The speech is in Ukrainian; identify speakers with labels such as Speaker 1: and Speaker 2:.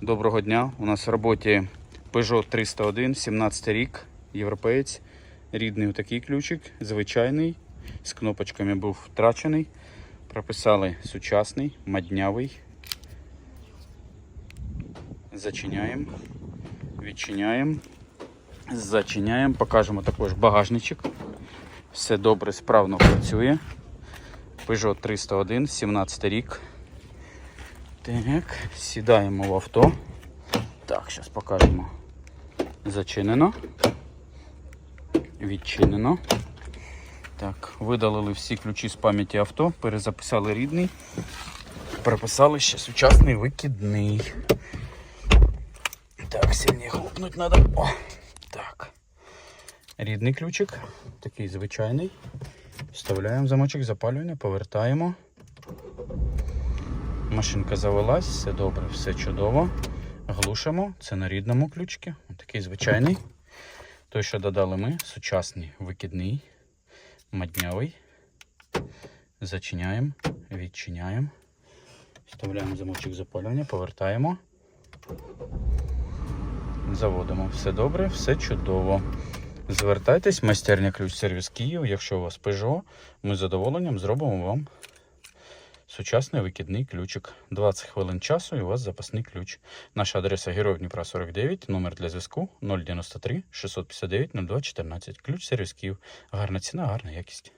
Speaker 1: Доброго дня. У нас в роботі Peugeot 301, 17 рік, європеєць. Рідний такий ключик, звичайний. З кнопочками був втрачений. Прописали сучасний, маднявий. Зачиняємо, відчиняємо, зачиняємо. Покажемо також багажничок. Все добре, справно працює. Peugeot 301, 17 рік. Так, сідаємо в авто. Так, зараз покажемо. Зачинено. Відчинено. Так, видалили всі ключі з пам'яті авто, перезаписали рідний. Прописали ще сучасний викидний. Так, сильніше хлопнуть треба. О, так. Рідний ключик, такий звичайний. Вставляємо замочок запалювання, повертаємо. Машинка завелась, все добре, все чудово. Глушимо. Це на рідному ключці. Такий звичайний. Той, що додали ми, сучасний викидний, маднявий. Зачиняємо, відчиняємо. Вставляємо замочок запалювання, повертаємо. Заводимо. Все добре, все чудово. Звертайтесь, майстерня ключ сервіс Київ. Якщо у вас Peugeot, ми з задоволенням зробимо вам сучасний викидний ключик. 20 хвилин часу і у вас запасний ключ. Наша адреса Героїв Дніпра 49, номер для зв'язку 093 659 02 14. Ключ сервіс Київ. Гарна ціна, гарна якість.